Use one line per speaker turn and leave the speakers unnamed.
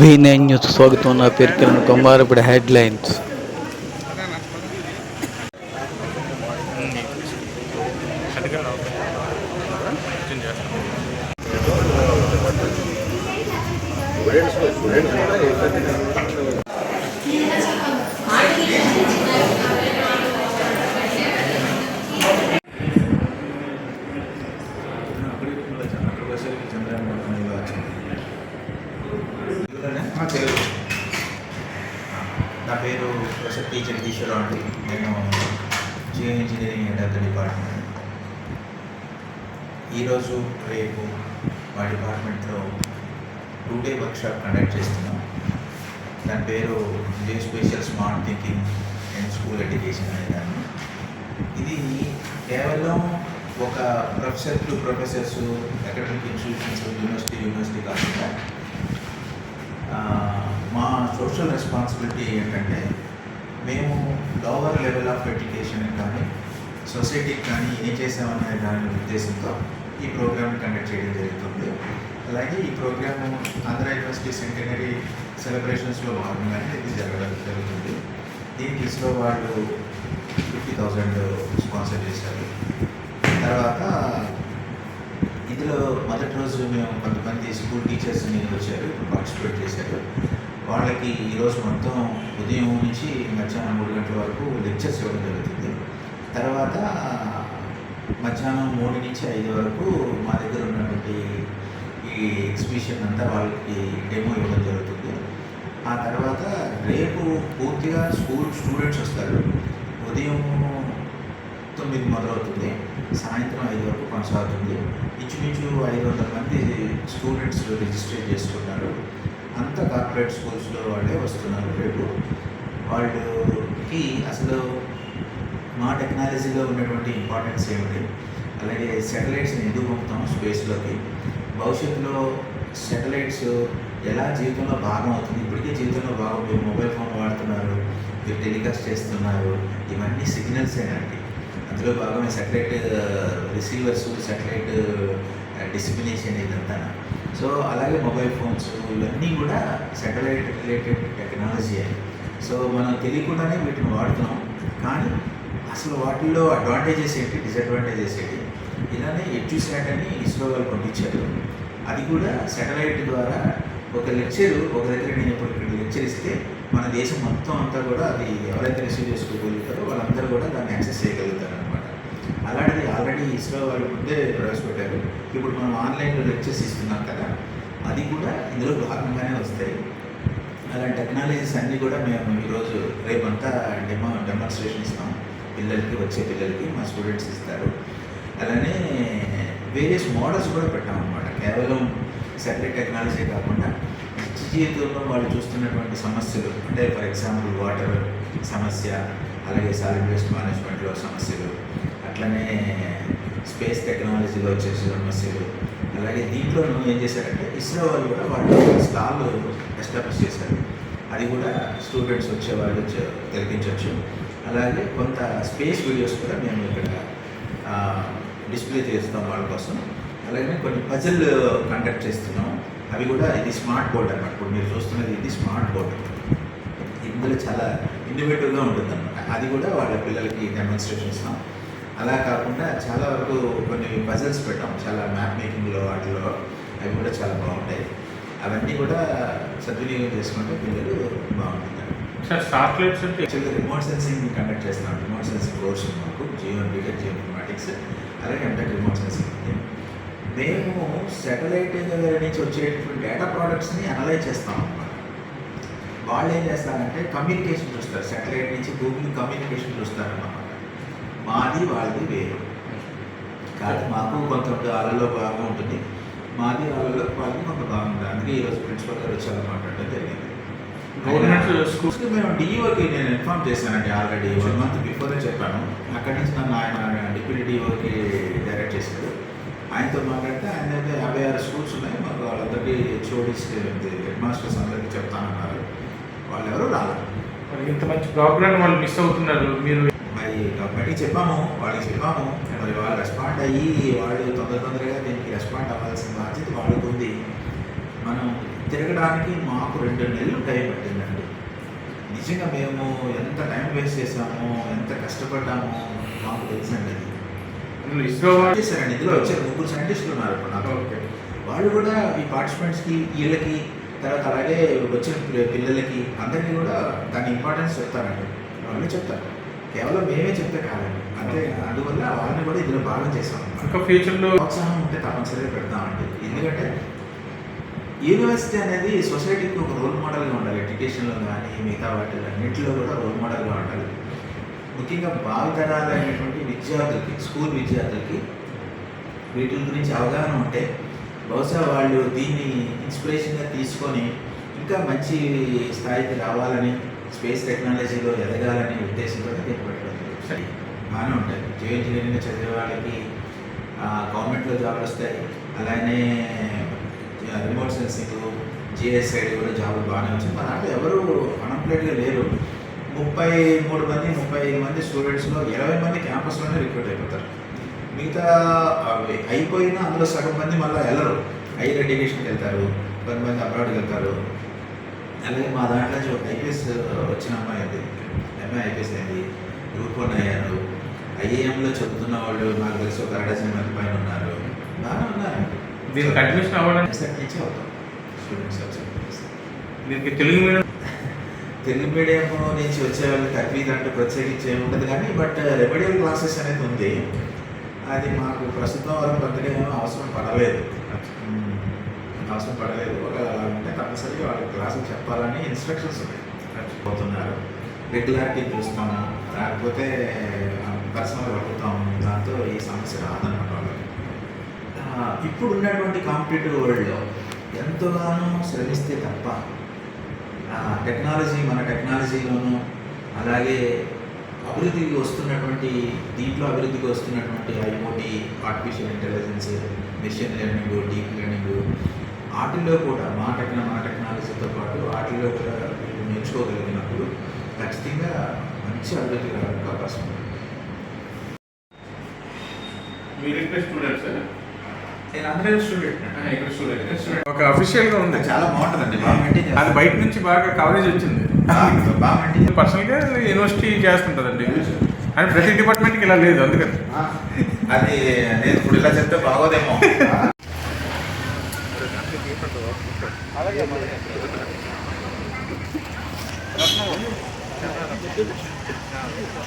V nine news స్వాగతం. నా పేరు కిరణ్ కుమార్. ఇప్పుడు హెడ్ లైన్స్
తెలుగు నా పేరు ప్రొఫెసర్ పి జగదీశ్వరరావు అండి నేను geo engineering and other department. ఈరోజు రేపు మా డిపార్ట్మెంట్లో టూ డే వర్క్షాప్ కండక్ట్ చేస్తున్నాం. దాని పేరు geo special smart thinking and school education అనే దాన్ని. ఇది కేవలం ఒక professor to professors academic institutions university university కాకుండా మా సోషల్ రెస్పాన్సిబిలిటీ ఏంటంటే మేము లోవర్ లెవెల్ ఆఫ్ ఎడ్యుకేషన్ కానీ సొసైటీకి కానీ ఏం చేసామనే దాని ఉద్దేశంతో ఈ ప్రోగ్రామ్ కండక్ట్ చేయడం జరుగుతుంది. అలాగే ఈ ప్రోగ్రామ్ ఆంధ్ర యూనివర్సిటీ సెంటనరీ సెలబ్రేషన్స్లో భాగంగానే ఇది జరగడం జరుగుతుంది. దీనికి ఇస్రో వాళ్ళు ఫిఫ్టీ థౌజండ్ స్పాన్సర్ చేశారు. తర్వాత ఇందులో మొదటి రోజు మేము కొంతమంది స్కూల్ టీచర్స్ని వచ్చారు పార్టిసిపేట్ చేశారు. వాళ్ళకి ఈరోజు మొత్తం ఉదయం నుంచి మధ్యాహ్నం మూడు గంటల వరకు లెక్చర్స్ ఇవ్వడం జరుగుతుంది. తర్వాత మధ్యాహ్నం మూడు నుంచి ఐదు వరకు మా దగ్గర ఉన్నటువంటి ఈ ఎగ్జిబిషన్ అంతా వాళ్ళకి డెమో ఇవ్వడం జరుగుతుంది. ఆ తర్వాత రేపు పూర్తిగా స్కూల్ స్టూడెంట్స్ వస్తారు. ఉదయం తొమ్మిది మొదలవుతుంది. సాయంత్రం ఐదు వరకు కొనసాగుతుంది. ఇంచుమించు ఐదు వందల మంది స్టూడెంట్స్ రిజిస్టర్ చేసుకున్నారు అంత కార్పొరేట్ స్కూల్స్లో వాళ్ళే వస్తున్నారు రేపు. వాళ్ళకి అసలు మా టెక్నాలజీలో ఉన్నటువంటి ఇంపార్టెన్స్ ఏమిటి? అలాగే సెటిలైట్స్ని ఎందుకు పంపుతాం స్పేస్లోకి భవిష్యత్తులో సెటిలైట్స్ ఎలా జీవితంలో భాగం అవుతుంది? ఇప్పటికే జీవితంలో భాగం మీరు మొబైల్ ఫోన్ వాడుతున్నారు మీరు టెలికాస్ట్ చేస్తున్నారు ఇవన్నీ సిగ్నల్స్ ఏనండి అందులో భాగమే సెటిలైట్ రిసీవర్స్ శాటిలైట్ డిస్ప్లేషన్ ఇదంతా సో అలాగే మొబైల్ ఫోన్స్ ఇవన్నీ కూడా శాటిలైట్ రిలేటెడ్ టెక్నాలజీ సో మనం తెలియకుండానే వీటిని వాడుతున్నాం. కానీ అసలు వాటిల్లో అడ్వాంటేజెస్ ఏంటి డిసడ్వాంటేజెస్ ఏంటి? ఇలానే ఎడ్యుసాట్ అని ఇస్రో వాళ్ళు పంపించారు. అది కూడా శాటిలైట్ ద్వారా ఒక లెక్చర్ ఒక దగ్గర నేను ఇప్పుడు ఇక్కడ లెక్చర్ ఇస్తే మన దేశం మొత్తం అంతా కూడా అది ఎవరైతే రిసీవ్ చేసుకోగలుగుతారో వాళ్ళందరూ కూడా దాన్ని యాక్సెస్ చేయగలుగుతారు. అలాంటిది ఆల్రెడీ ఇస్రో వాళ్ళు ముందే ప్రవేశపెట్టారు. ఇప్పుడు మనం ఆన్లైన్లో లెక్చర్స్ ఇస్తున్నాం కదా అది కూడా ఇందులో భాగంగానే వస్తాయి. అలాంటి టెక్నాలజీస్ అన్నీ కూడా మేము ఈరోజు రేపంతా డెమో డెమాన్స్ట్రేషన్ ఇస్తాం. పిల్లలకి వచ్చే పిల్లలకి మా స్టూడెంట్స్ ఇస్తారు. అలానే వేరియస్ మోడల్స్ కూడా పెట్టామన్నమాట కేవలం సెపరేట్ టెక్నాలజీ కాకుండా నిత్య జీవితంలో వాళ్ళు చూస్తున్నటువంటి సమస్యలు అంటే ఫర్ ఎగ్జాంపుల్ వాటర్ సమస్య అలాగే సాలిడ్ వేస్ట్ మేనేజ్మెంట్లో సమస్యలు అట్లనే స్పేస్ టెక్నాలజీలో వచ్చేసి సమస్యలు అలాగే దీంట్లోనూ ఏం చేశారంటే ఇస్రో వాళ్ళు కూడా వాళ్ళు స్టాల్ ఎస్టాబ్లిష్ చేశారు. అది కూడా స్టూడెంట్స్ వచ్చే వాళ్ళు తిలకించవచ్చు అలాగే కొంత స్పేస్ వీడియోస్ కూడా మేము ఇక్కడ డిస్ప్లే చేస్తాం వాళ్ళ కోసం. అలాగే కొన్ని పజిల్ కండక్ట్ చేస్తున్నాం. అవి కూడా ఇది స్మార్ట్ బోర్డ్ అనమాట ఇప్పుడు మీరు చూస్తున్నది ఇది స్మార్ట్ బోర్డ్ ఇందులో చాలా ఇన్నోవేటివ్గా ఉంటుందన్నమాట. అది కూడా వాళ్ళ పిల్లలకి డెమాన్స్ట్రేషన్ ఇస్తాం అలా కాకుండా చాలా వరకు కొన్ని పజిల్స్ పెట్టాం. చాలా మ్యాప్ మేకింగ్లో వాటిలో అవి కూడా చాలా బాగుంటాయి. అవన్నీ కూడా సద్వినియోగం చేసుకుంటే పిల్లలు బాగుంటుంది
సార్ సాటిలైట్స్ అంటే
యాక్చువల్గా రిమోట్ సెన్సింగ్ కండక్ట్ చేస్తున్నాం. రిమోట్ సెన్సింగ్ కోర్స్ మాకు. జియో బీటెక్ జియో ఇన్ఫర్మాటిక్స్ అలాగే ఎంటెక్ రిమోట్ సెన్సింగ్ మేము శాటిలైట్ నుంచి వచ్చేటువంటి డేటా ప్రోడక్ట్స్ని అనలైజ్ చేస్తాం అన్నమాట. వాళ్ళు ఏం చేస్తారంటే కమ్యూనికేషన్ చూస్తారు. శాటిలైట్ నుంచి గూగుల్ కమ్యూనికేషన్ చూస్తారన్నమాట మాది వాళ్ళది వేరు. కాదు మాకు కొంత వాళ్ళలో బాగా ఉంటుంది. మాది వాళ్ళలో వాళ్ళకి కొంత బాగుంటుంది అందుకే ఈరోజు ప్రిన్సిపల్ గారు వచ్చి అలా మాట్లాడడం జరిగింది
గవర్నమెంట్ స్కూల్స్
స్కూల్స్కి మేము డిఈఓకి నేను ఇన్ఫార్మ్ చేశానండి ఆల్రెడీ వన్ మంత్ బిఫోరే చెప్పాను. అక్కడి నుంచి నన్ను ఆయన డిప్యూటీ డిఓకి డైరెక్ట్ చేశారు. ఆయనతో మాట్లాడితే ఆయన అయితే యాభై ఆరు స్కూల్స్ ఉన్నాయి. మాకు వాళ్ళందరికీ హెచ్ఓడిస్ హెడ్ మాస్టర్స్ అందరికీ చెప్తానన్నారు.
ఇంత మంచి ప్రోగ్రామ్ వాళ్ళు మిస్ అవుతున్నారు. మీరు
చెప్పాము వాళ్ళకి చెప్పాము. మరి వాళ్ళు రెస్పాండ్ అయ్యి వాళ్ళు తొందర తొందరగా దీనికి రెస్పాండ్ అవ్వాల్సిన బాధ్యత వాళ్ళకు ఉంది. మనం తిరగడానికి మాకు రెండు నెలలు టైం పట్టిందండి. నిజంగా మేము ఎంత టైం వేస్ట్ చేసామో ఎంత కష్టపడ్డామో మాకు తెలుసండి అది.
ఇస్రో
చేశారండి ఇందులో వచ్చారు ముగ్గురు సైంటిస్టులు ఉన్నారు ఇప్పుడు నాతో
ఓకే.
వాళ్ళు కూడా ఈ పార్టిసిపెంట్స్కి వీళ్ళకి తర్వాత అలాగే వచ్చిన పిల్ల- పిల్లలకి అందరికీ కూడా దాని ఇంపార్టెన్స్ చెప్తారండి. వాళ్ళు చెప్తారు. కేవలం మేమే చెప్తే కాదండి. అంటే అందువల్ల వాళ్ళని కూడా ఇందులో భాగం చేస్తాం
ఇంకా ఫ్యూచర్లో
ప్రోత్సాహం ఉంటే తప్పనిసరిగా పెడతామండి. ఎందుకంటే యూనివర్సిటీ అనేది సొసైటీకి ఒక రోల్ మోడల్గా ఉండాలి. ఎడ్యుకేషన్లో కానీ మిగతా వాటిలో అన్నింటిలో కూడా రోల్ మోడల్గా ఉండాలి. ముఖ్యంగా భావితరాలు అనేటువంటి విద్యార్థులకి స్కూల్ విద్యార్థులకి వీటి గురించి అవగాహన ఉంటే బహుశా వాళ్ళు దీన్ని ఇన్స్పిరేషన్గా తీసుకొని ఇంకా మంచి స్థాయికి రావాలని స్పేస్ టెక్నాలజీలో ఎదగాలనే ఉద్దేశంతో దీన్ని పెట్టడం జరుగుతుంది. బాగానే ఉంటాయి జియో ఇంజనీరింగ్ చదివే వాళ్ళకి గవర్నమెంట్లో జాబ్లు వస్తాయి. అలానే రిమోట్ సెన్సింగ్ జిఎస్ సైడ్ కూడా జాబులు బాగానే వచ్చాయి. మా దాంట్లో ఎవరు అన్ఎంప్లాయిడ్గా లేరు. ముప్పై మూడు మంది ముప్పై ఐదు మంది స్టూడెంట్స్లో ఇరవై మంది క్యాంపస్లోనే రిక్రూట్ అయిపోతారు. మిగతా అయిపోయినా అందులో సగం మంది మళ్ళీ వెళ్ళరు హైయర్ ఎడ్యుకేషన్కి వెళ్తారు కొంతమంది అబ్రాడ్కి వెళ్తారు. అలాగే మా దాంట్లో ఐపీఎస్ వచ్చిన అమ్మాయి అది ఎంఏ ఐపీఎస్ అయింది గ్రూప్ వన్ అయ్యారు ఐఏఎంలో చదువుతున్న వాళ్ళు నాకు తెలిసి ఒక అరడజన్ మంది పైన ఉన్నారు. బాగానే ఉన్నారు.
దీనికి అడ్మిషన్ అవ్వడానికి
నుంచి అవుతాం. స్టూడెంట్స్ వచ్చి
దీనికి తెలుగు మీడియం
తెలుగు మీడియం నుంచి వచ్చే వాళ్ళకి తగ్గిది అంటే ప్రత్యేకించి ఏముండదు కానీ బట్ రెమెడియల్ క్లాసెస్ అనేది ఉంది. అది మాకు ప్రస్తుతం వరకు పెద్దగా ఏమీ అవసరం పడలేదు. అవసరం పడలేదు. ఒక అంటే తప్పనిసరిగా వాళ్ళకి క్లాసులు చెప్పాలని ఇన్స్ట్రక్షన్స్ ఉన్నాయి. పోతున్నారు. రెగ్యులారిటీ చూస్తాము. లేకపోతే పర్సనల్ పట్టుతాము. దాంతో ఈ సమస్య రాదన్నమాట వాళ్ళకి ఇప్పుడు ఉన్నటువంటి కాంపిటేటివ్ వరల్డ్లో ఎంతగానో శ్రమిస్తే తప్ప టెక్నాలజీ మన టెక్నాలజీలోనూ అలాగే అభివృద్ధికి వస్తున్నటువంటి దీంట్లో అభివృద్ధికి వస్తున్నటువంటి IoT artificial intelligence machine learning deep learning వాటిల్లో కూడా మా టెక్నా మన టెక్నాలజీతో పాటు వాటిల్లో కూడా నేర్చుకోగలిగినప్పుడు ఖచ్చితంగా మంచి అభివృద్ధి రావడానికి అవకాశం ఉంది.
మీరు ఇక్కడ స్టూడెంట్స్
నేను అందరూ స్టూడెంట్
ఇక్కడ స్టూడెంట్ ఒక అఫీషియల్గా ఉంది.
చాలా బాగుంటుందండి బాగా మెయింటైన్
అది బయట నుంచి బాగా కవరేజ్ వచ్చింది.
బాగా మెయింటైన్
పర్సనల్గా యూనివర్సిటీ చేస్తుంటుందండి. అని ప్రతి డిపార్ట్మెంట్కి ఇలా లేదు అందుకని.
అది నేను ఇప్పుడు ఇలా చెప్తే బాగోదేమో. Não, não, não.